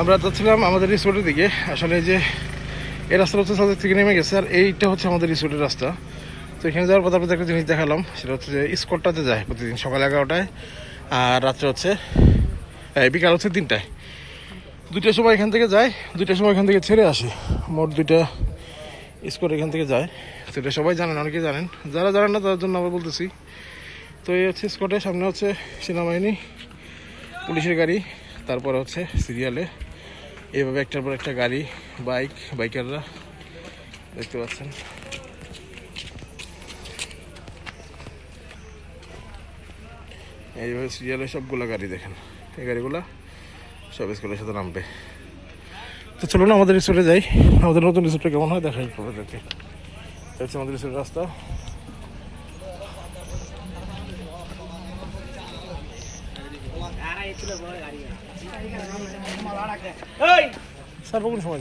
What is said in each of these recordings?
আমরা যাচ্ছিলাম আমাদের রিসোর্টের দিকে। আসলে যে এই রাস্তাটা হচ্ছে সাদের থেকে নেমে গেছে, আর এইটা হচ্ছে আমাদের রিসোর্টের রাস্তা। তো এখানে যাওয়ার পর আপনাদের একটা জিনিস দেখালাম, সেটা হচ্ছে যে স্কটটাতে যায় প্রতিদিন সকাল এগারোটায়, আর রাত্রে হচ্ছে বিকাল হচ্ছে তিনটায়। দুইটার সময় এখান থেকে যায়, দুইটার সময় এখান থেকে ছেড়ে আসে। মোট দুইটা স্কট এখান থেকে যায়। এটা সবাই জানেন অনেকে জানেন। যারা জানেন না, তাদের জন্য আবার বলতেছি। তো এই হচ্ছে স্কটের সামনে হচ্ছে সেনাবাহিনী, পুলিশের গাড়ি, তারপরে হচ্ছে সিরিয়ালে। এইভাবে একটার পর একটা গাড়ি, বাইক, বাইকাররা দেখতে পাচ্ছেন। এইভাবে সিরিয়ালে সবগুলো গাড়ি দেখেন। এই গাড়িগুলো সব স্কুলের সাথে নামবে। তো চলুন আমাদের রিসোর্টে যাই। আমাদের নতুন রিসোর্টে কেমন হয় দেখাই আপনাদেরকে। হচ্ছে আমাদের রিসোর্টের রাস্তা। বলুন সময়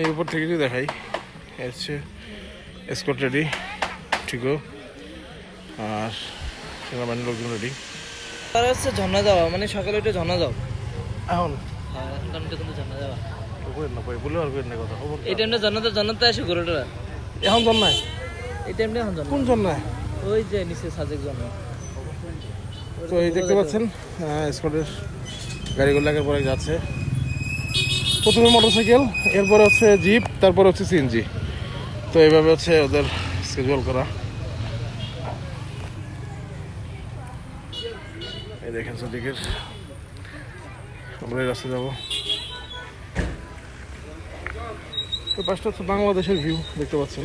এই উপর থেকে যদি দেখাই। এ হচ্ছে স্কট রেডি ঠিকও আর সেনাবাহিনীর লোকজন রেডি তারা হচ্ছে ঝর্ণা যাওয়া মানে সকালে উঠে ঝর্ণা যাও। এখন? হ্যাঁ এখন টাইমটা কিন্তু ঝর্ণা যাওয়া। না কই বলে আর করেন না কথা এই টাইমটা ঝর্ণাতে ঝর্ণাতে আসে গরুটা এখন জন নাই? এই টাইমটা এখন ঝর্ণা কোন জন নাই? ওই যে নিচে সাজেক ঝর্ণা তো এই দেখতে পাচ্ছেন স্কটের গাড়িগুলো একের পরে যাচ্ছে। প্রথমে মোটরসাইকেল এরপরে হচ্ছে জিপ তারপরে হচ্ছে সিএনজি তো এইভাবে হচ্ছে ওদের স্কেজুয়াল করা। এই দেখেন সদিকের আমরা এই রাস্তা যাব। তো পাশটা হচ্ছে বাংলাদেশের ভিউ দেখতে পাচ্ছেন।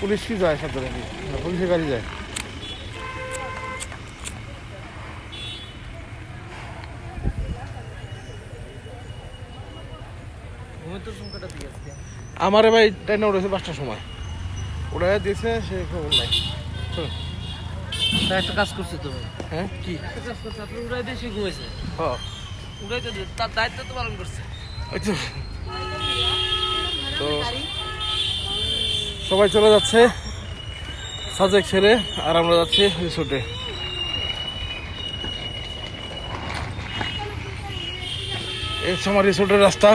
পুলিশ কি যায় সাথে নাকি পুলিশের গাড়ি যায়। আমারে ভাই, ট্রেনে উঠেছে পাঁচটার সময়। ওরা দিয়েছে, সে খবর নাই। তা একটা কাজ করছে তো ভাই। হ্যাঁ? কি? একটা কাজ করছে আপনি উড়াই দিয়ে সে ঘুমাইছে। হ্যাঁ উড়াইতে দিয়ে তার দায়িত্ব তো পালন করছে। তো। তো সবাই চলে যাচ্ছে সাজেক ছেড়ে আর আমরা যাচ্ছি রিসোর্টে। এই সময় রিসোর্টের রাস্তা।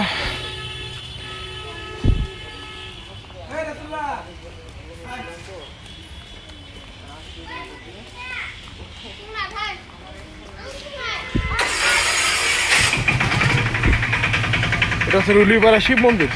এটা হচ্ছে শিব মন্দির।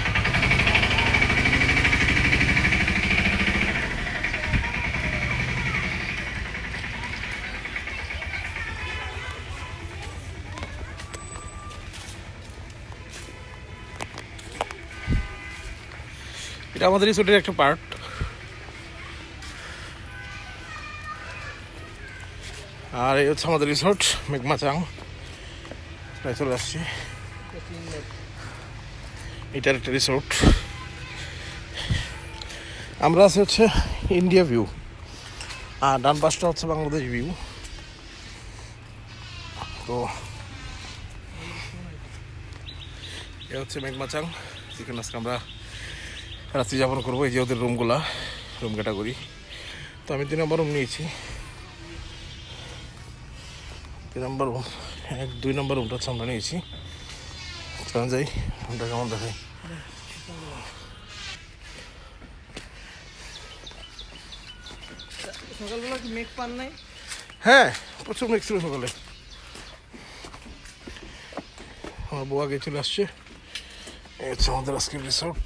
এটা আমাদের রিসোর্টের একটা পার্ট। আর এই হচ্ছে আমাদের রিসোর্ট, মেঘমাচাং। প্রায় চলে আসছি। এটার একটা রিসোর্ট আমরা আছি হচ্ছে ইন্ডিয়া ভিউ আর ডান পাশটা হচ্ছে বাংলাদেশ ভিউ তো এ হচ্ছে মেঘমাচাং, যেখানে আজকে আমরা রাত্রি যাপন করব। এই যে ওদের রুমগুলা রুম ক্যাটাগরি তো আমি দুই নম্বর রুম নিয়েছি। তিন নম্বর রুম এক, দুই নম্বর রুমটা হচ্ছে আমরা নিয়েছি। চলেন যাই রুমটা কেমন দেখাই? সকালবেলা কি মেঘ পান নাই? হ্যাঁ প্রচুর মেঘ ছিল সকালে। আমার বউ আগে চলে আসছে। হচ্ছে আমাদের আজকের রিসোর্ট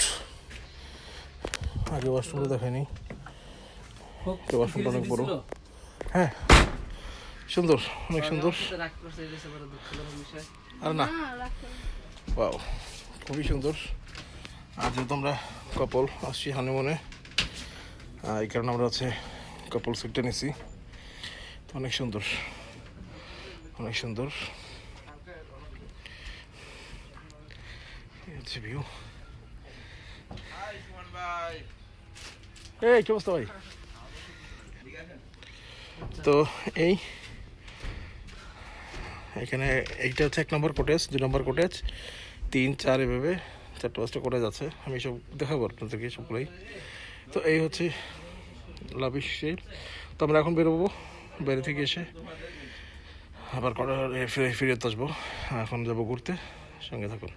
আগে ওয়াশরুমটা দেখায়নি ওয়াশরুমটা অনেক বড়। হ্যাঁ সুন্দর অনেক সুন্দর। আর না। ওয়াও খুবই সুন্দর। আর যেহেতু আমরা কপল আসছি হানিমুনে এই কারণে আমরা হচ্ছে কপল সিটটা নিছি। অনেক সুন্দর অনেক সুন্দর। ভিউ এই ভাই? তো এই এখানে এইটা হচ্ছে এক নম্বর কোটেজ দুই নম্বর কোটেজ তিন, চার এভাবে চারটে পাঁচটা কোটেজ আছে। আমি সব দেখাবো আপনাদেরকে সবগুলোই। তো এই হচ্ছে লাভিশ তো আমরা এখন বেরোবো, বাইরে থেকে এসে আবার কটা ফিরে ফিরে আসব। এখন যাব ঘুরতে। সঙ্গে থাকুন।